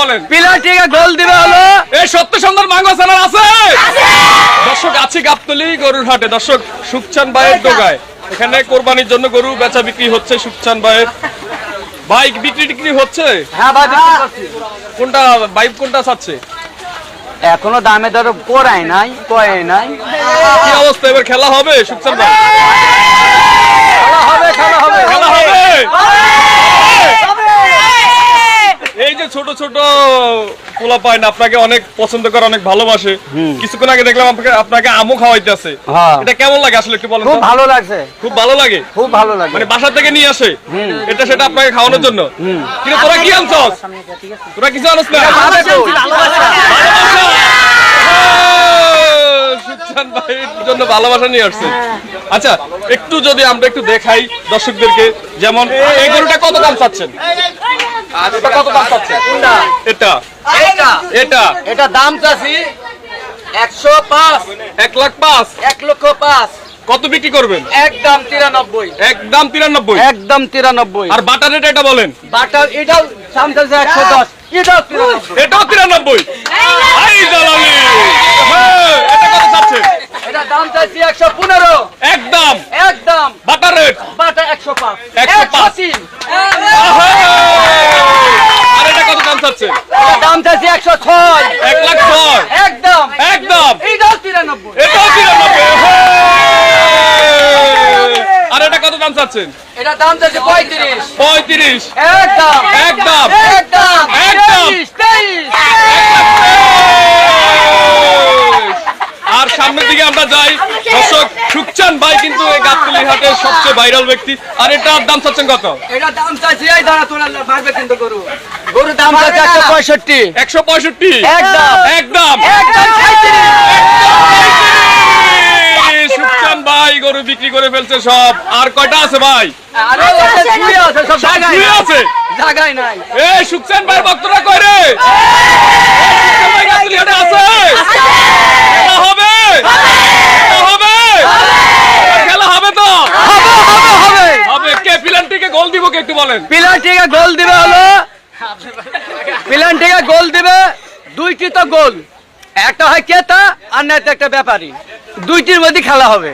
বলেন। পিলাটিকে গোল দিবে হলো। এই সত্য সুন্দর মাঙ্গো চ্যানেল আছে? দর্শক আছি গাবতলি গরুর হাটে। দর্শক সুকচান ভাইয়ের দোকায় এখানে কোরবানির জন্য গরু বেচা বিক্রি হচ্ছে সুকচান ভাইয়ের। বাইক বিক্রি টিক্রি হচ্ছে? হ্যাঁ ভাই বিক্রি করছি। কোনটা বাইক কোনটা চাচ্ছে? এখনও দামে দর করাই নাই কয়ে নাই। কি অবস্থা? এবার খেলা হবে সুকচান ভাই খেলা হবে খেলা হবে খেলা হবে এই যে ছোট ছোট পোলা পায় না আপনাকে অনেক পছন্দ করে অনেক ভালোবাসে। কিছুক্ষণ আগে দেখলাম আপনাকে আপনাকে আমও খাওয়াইতেছে হ্যাঁ। এটা কেমন লাগে আসলে একটু বলেন খুব ভালো লাগছে। খুব ভালো লাগে? খুব ভালো লাগে। মানে বাসা থেকে নিয়ে আসে? এটা সেটা আপনাকে খাওয়ানোর জন্য? কিন্তু তোরা কি আনছস? তোরা কিছু আনস না? তো। ভালোবাসা। জন্য ভালোবাসা নিয়ে আসছে। আচ্ছা একটু যদি আমরা একটু দেখাই দর্শকদেরকে যেমন এই গরুটা কত দাম চাচ্ছেন? এটা কত দাম চাচ্ছেন? এটা। এইটা এটা। এটা দাম চাষি একশো পাঁচ। এক লাখ পাঁচ। এক লক্ষ পাঁচ। কত বিক্রি করবেন? একদম তিরানব্বই। একদম তিরানব্বই। একদম তিরানব্বই। আর বাটার রেট এটা বলেন। বাটার এটাও দাম চাষি একশো দশ। এটাও তিরানব্বই। এটাও তিরানব্বই। হ্যাঁ, এটা কত চাচ্ছেন এটা দাম চাষি একশো পনেরো। একদম। একদম। Butter rate. বাটা একশো পাঁচ। একশো পাঁচ। তিন আর এটা কত দাম চাচ্ছে এটা দাম চাষি একশো ছয়। এক লাখ ছয়। একদম। একদম। এটাও তিরানব্বই। এটাও তিরানব্বই। আর এটা কত দাম চাচ্ছেন? এটা দাম চাষি পঁয়ত্রিশ। পঁয়ত্রিশ। একদম। একদম। একদম। একদম। আর সামনের দিকে আমরা যাই। দর্শক সুকচান ভাই কিন্তু এই গাবতলি হাটের সবচেয়ে ভাইরাল ব্যক্তি। আর এটার দাম চাচ্ছেন কত? এটা দাম চাষি এই দাঁড়া তোরা পারবে কিন্তু গরু। গরু দাম চাষি একশো পঁয়ষট্টি। একশো পঁয়ষট্টি? একদম। একদম। সুকচান ভাই গরু বিক্রি করে ফেলছে সব। আর কয়টা আছে ভাই? আরে ওটা শুয়ে আছে। জায়গায় নাই। আছে? জায়গায় নাই। এই ভাই ভক্তরা রে সুকচান ভাই গাবতলি হাটে আছে খেলা হবে খেলা হবে খেলা হবে তো হবে হবে হবে হবে কে পিলান্টিকে গোল বলেন। পিলান্টিকে গোল দিবে হলো। পিলান্টিকে গোল দিবে। দুইটি তো গোল। একটা হয় কেতা, আর না একটা ব্যাপারী। দুইটির মধ্যে খেলা হবে।